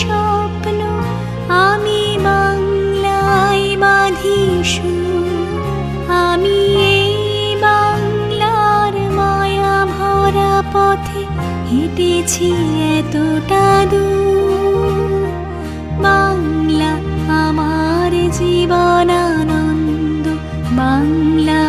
স্বপ্ন, আমি বাংলায় বাঁধি আমি এই বাংলার মায়া ভরা পথে হেঁটেছি এতটা দূর। বাংলা আমার জীবনানন্দ, বাংলা